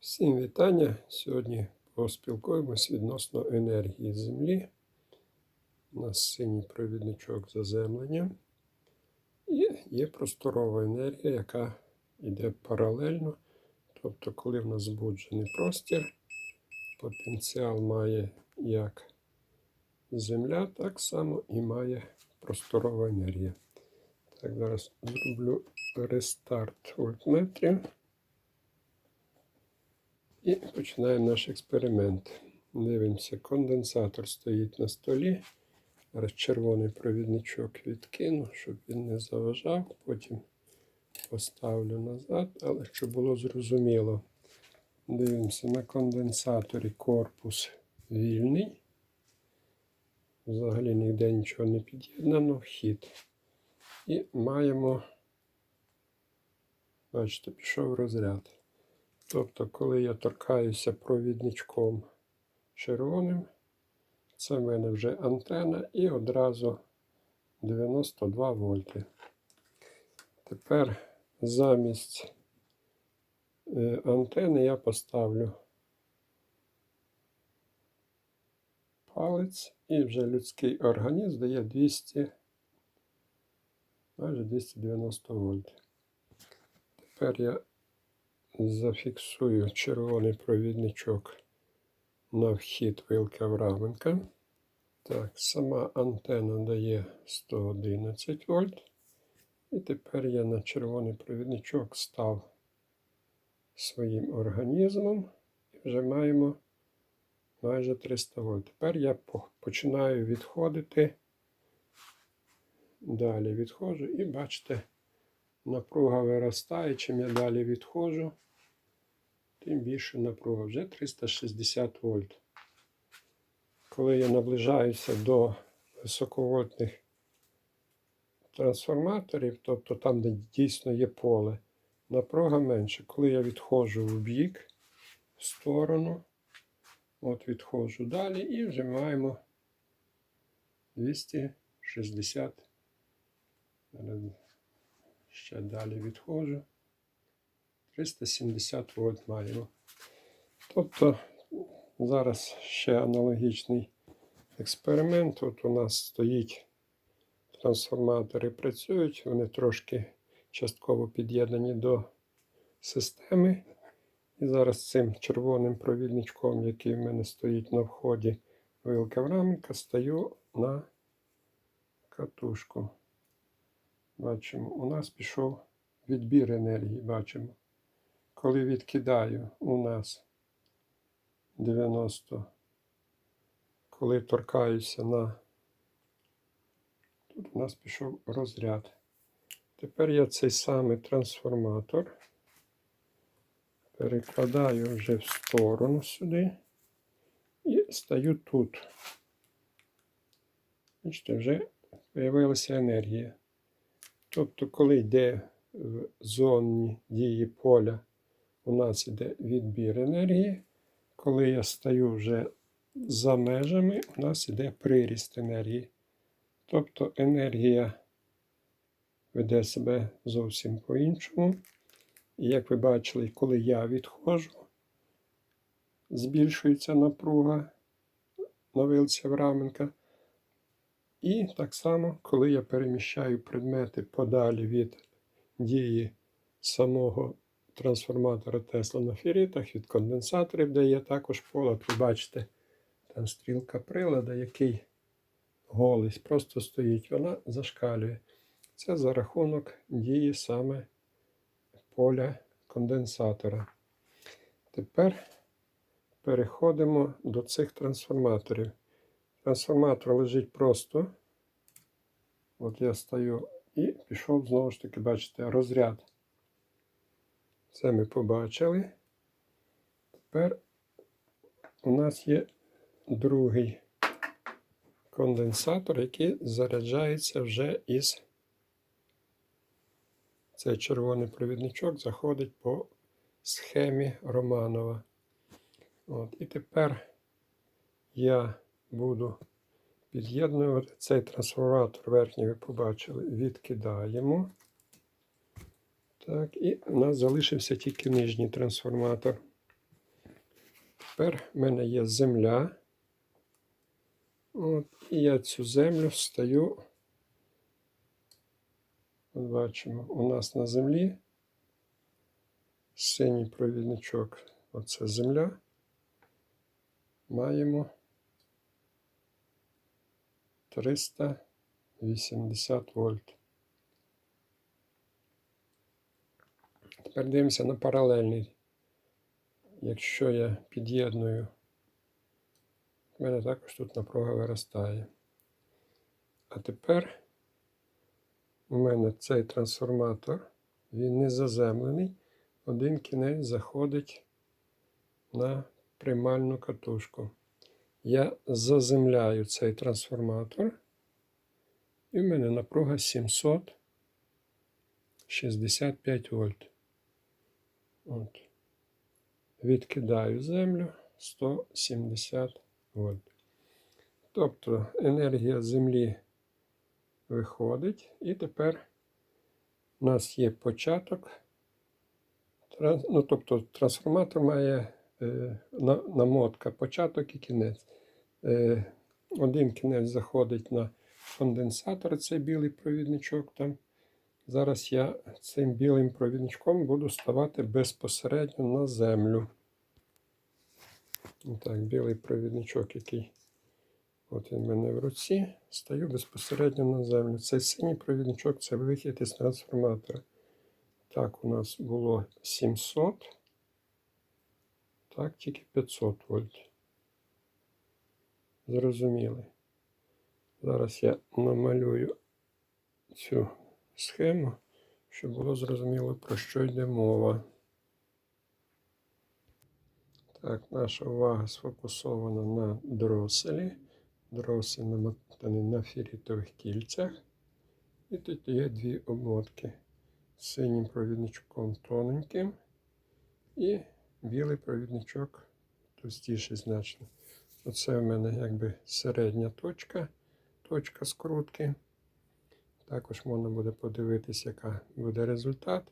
Всім вітання. Сьогодні поспілкуємось відносно енергії Землі. У нас синій провідничок заземлення. І є просторова енергія, яка йде паралельно. Тобто, коли в нас збуджений простір, потенціал має як Земля, так само і має просторова енергія. Так, зараз зроблю рестарт вольтметрів. І починаємо наш експеримент. Дивимося, конденсатор стоїть на столі. Зараз червоний провідничок відкину, щоб він не заважав. Потім поставлю назад, але щоб було зрозуміло. Дивимося на конденсаторі корпус вільний. Взагалі ніде нічого не під'єднано, вхід. І маємо, бачите, пішов розряд. Тобто, коли я торкаюся провідничком червоним, це в мене вже антена і одразу 92 вольти. Тепер замість е, антени я поставлю палець і вже людський організм дає 200, майже 290 вольт. Тепер я зафіксую червоний провідничок на вхід вилки Авраменка. Так, сама антена дає 111 вольт. І тепер я на червоний провідничок став своїм організмом і вже маємо майже 300 вольт. Тепер я починаю відходити. Далі відходжу і бачите, напруга виростає. Чим я далі відходжу, тим більше напруга. Вже 360 вольт. Коли я наближаюся до високовольтних трансформаторів, тобто там, де дійсно є поле, напруга менше. Коли я відходжу в бік, в сторону, от відходжу далі і вже маємо 260. Ще далі відходжу. 370 вольт маємо. Тобто зараз ще аналогічний експеримент. От у нас стоїть трансформатори працюють, вони трошки частково під'єднані до системи. І зараз цим червоним провідничком, який в мене стоїть на вході вилка Авраменка, стаю на катушку. Бачимо, у нас пішов відбір енергії, бачимо. Коли відкидаю, у нас 90. Коли торкаюся на. Тут у нас пішов розряд. Тепер я цей самий трансформатор перекладаю вже в сторону сюди і стаю тут. Бачите, вже з'явилася енергія. Тобто, коли йде в зоні дії поля, у нас йде відбір енергії. Коли я стаю вже за межами, у нас йде приріст енергії. Тобто енергія веде себе зовсім по-іншому. І як ви бачили, коли я відходжу, збільшується напруга на вилці Авраменка. І так само, коли я переміщаю предмети подалі від дії самого трансформатора Тесла на ферритах, від конденсаторів, де є також поле, ви бачите, там стрілка прилада, який голий, просто стоїть, вона зашкалює. Це за рахунок дії саме поля конденсатора. Тепер переходимо до цих трансформаторів. Трансформатор лежить просто. От я стою і пішов знову ж таки, бачите, розряд. Це ми побачили. Тепер у нас є другий конденсатор, який заряджається вже із цей червоний провідничок заходить по схемі Романова. От, І тепер я буду під'єднувати цей трансформатор верхній, ви побачили, відкидаємо. Так, і у нас залишився тільки нижній трансформатор. Тепер в мене є земля. От, і я цю землю стаю. От бачимо, у нас на землі синій провідничок. Оце земля. Маємо 380 вольт. Тепер дивимося на паралельний. Якщо я під'єдную, в мене також тут напруга виростає. А тепер у мене цей трансформатор, він не заземлений. Один кінець заходить на приймальну катушку. Я заземляю цей трансформатор, і в мене напруга 765 вольт. От. Відкидаю землю 170 вольт. Тобто енергія землі виходить, і тепер у нас є початок. Ну, тобто трансформатор має е, намотка, початок і кінець. Е, один кінець заходить на конденсатор, цей білий провідничок там. Зараз я цим білим провідничком буду ставати безпосередньо на землю. Так, білий провідничок, який от він в мене в руці, стаю безпосередньо на землю. Цей синій провідничок це вихід із трансформатора. Так, у нас було 700. Так, тільки 500 вольт. Зрозуміли. Зараз я намалюю цю схему, щоб було зрозуміло, про що йде мова. Так, наша увага сфокусована на дроселі. Дросель намотаний на фірітових кільцях. І тут є дві обмотки синім провідничком тоненьким і білий провідничок товстіший значно. Оце в мене якби середня точка, точка скрутки. Також можна буде подивитися, яка буде результат.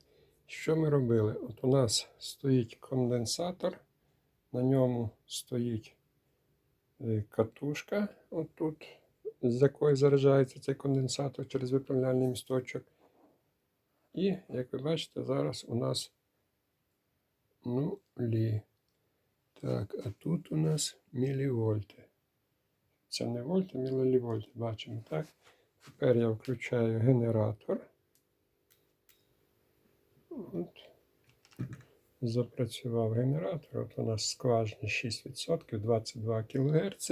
Що ми робили? От у нас стоїть конденсатор, на ньому стоїть е, катушка, отут, з якої заряджається цей конденсатор через виправляльний місточок. І, як ви бачите, зараз у нас нулі. Так, а тут у нас мілівольти. Це не вольти, мілівольти. Бачимо, так? Тепер я включаю генератор. От. Запрацював генератор. От у нас скважина 6%, 22 кГц.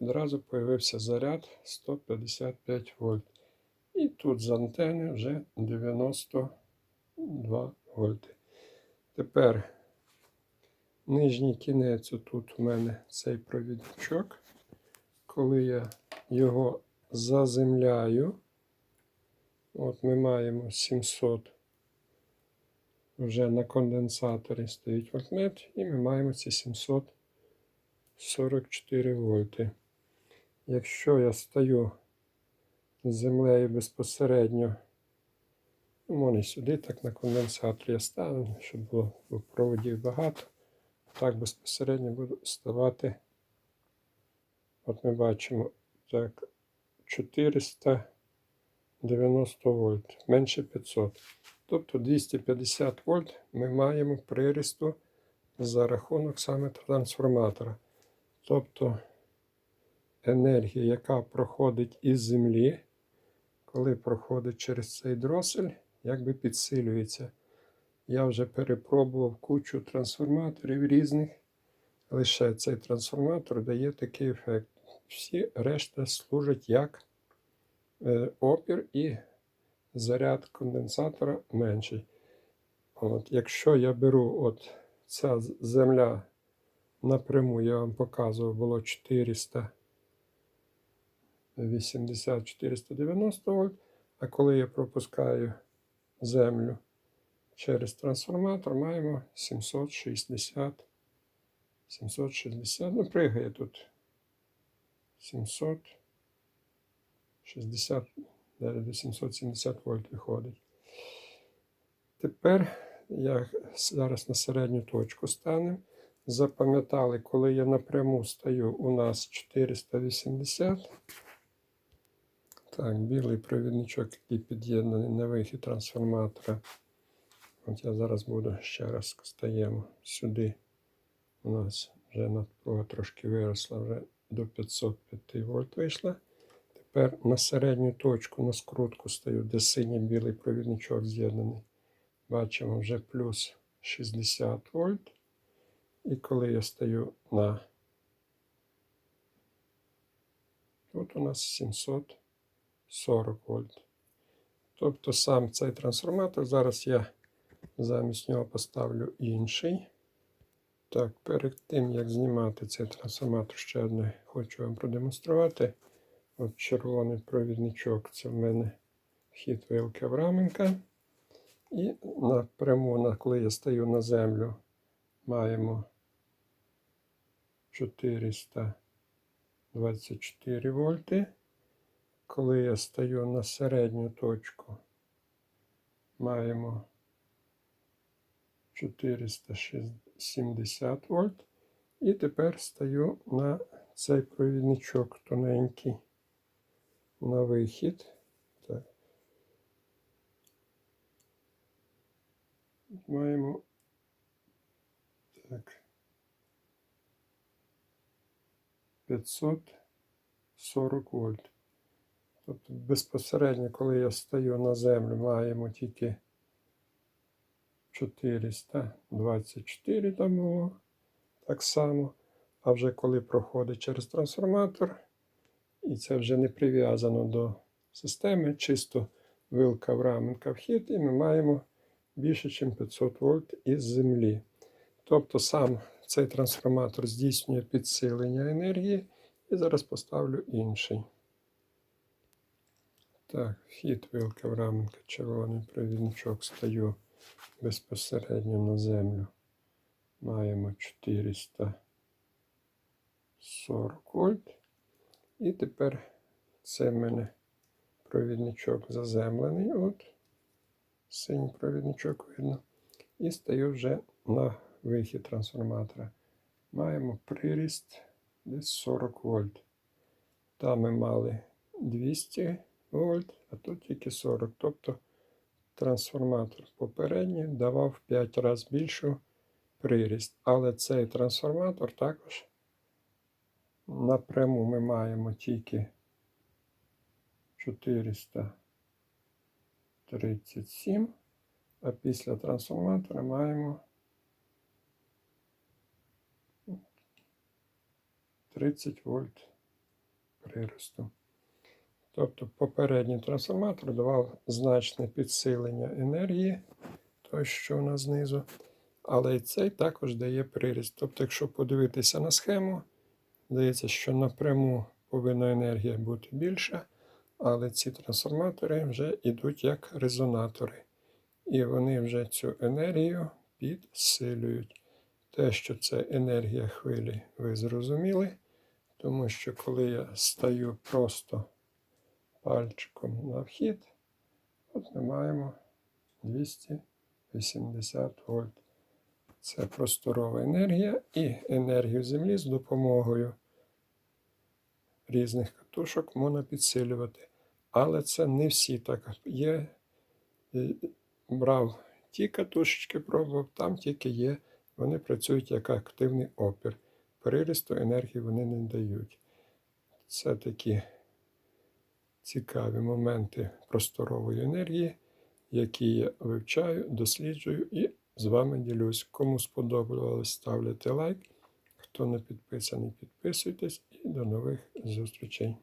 Одразу появився заряд 155 вольт. І тут з антени вже 92 вольти. Тепер нижній кінець тут у мене цей провідничок. Коли я його заземляю, от ми маємо 700 вже на конденсаторі стоїть вольтмет, і ми маємо ці 744 вольти. Якщо я стаю з землею безпосередньо, ну, можна сюди, так на конденсатор я ставлю, щоб було проводів багато. Так безпосередньо буду ставати. От ми бачимо так, 490 вольт, менше 500. Тобто 250 вольт ми маємо прирісту за рахунок саме трансформатора. Тобто енергія, яка проходить із землі, коли проходить через цей дросель, якби підсилюється. Я вже перепробував кучу трансформаторів різних. Лише цей трансформатор дає такий ефект. Всі решта служать як е, опір і заряд конденсатора менший. От, Якщо я беру от ця земля напряму, я вам показував, було 480-490 вольт, а коли я пропускаю землю через трансформатор, маємо 760. 760, ну пригає тут 760, далі до 770 вольт виходить. Тепер я зараз на середню точку станемо. запам'ятали, коли я напряму стою, у нас 480. Так, білий провідничок, який під'єднаний на вихід трансформатора. От я зараз буду ще раз стаємо сюди. У нас вже напруга трошки виросла, вже до 505 вольт вийшла. Тепер на середню точку, на скрутку стаю, де синій білий провідничок з'єднаний. Бачимо вже плюс 60 вольт. І коли я стаю на тут у нас 740 вольт. Тобто сам цей трансформатор, зараз я замість нього поставлю інший. Так, перед тим як знімати цей трансформатор, ще одне хочу вам продемонструвати. От червоний провідничок це в мене вхід вилки Авраменка. І напряму, на- коли я стаю на землю, маємо 424 вольти. Коли я стаю на середню точку, маємо 470 вольт. І тепер стаю на цей провідничок тоненький на вихід. Так. Маємо так. 540 вольт. Тобто безпосередньо, коли я стаю на землю, маємо тільки 424 там було так само. А вже коли проходить через трансформатор, і це вже не прив'язано до системи, чисто вилка Авраменка вхід, і ми маємо більше, ніж 500 вольт із землі. Тобто сам цей трансформатор здійснює підсилення енергії. І зараз поставлю інший. Так, вхід вилка Авраменка, червоний провідничок стаю безпосередньо на землю. Маємо 440 вольт. І тепер це в мене провідничок заземлений. От, синій провідничок видно. І стаю вже на вихід трансформатора. Маємо приріст десь 40 вольт. Там ми мали 200 вольт, а тут тільки 40. Тобто трансформатор попередній давав в 5 разів більшу приріст. Але цей трансформатор також напряму ми маємо тільки 437, а після трансформатора маємо 30 вольт приросту. Тобто попередній трансформатор давав значне підсилення енергії, той, що у нас знизу, але і цей також дає приріст. Тобто, якщо подивитися на схему, здається, що напряму повинна енергія бути більша, але ці трансформатори вже йдуть як резонатори. І вони вже цю енергію підсилюють. Те, що це енергія хвилі, ви зрозуміли. Тому що коли я стаю просто пальчиком на вхід, от ми маємо 280 вольт. Це просторова енергія і енергію Землі з допомогою різних катушок можна підсилювати. Але це не всі так є. Брав ті катушечки, пробував, там тільки є, вони працюють як активний опір прирісту енергії вони не дають. Це такі цікаві моменти просторової енергії, які я вивчаю, досліджую і з вами ділюсь. Кому сподобалось, ставляйте лайк. Хто не підписаний, підписуйтесь і до нових зустрічей.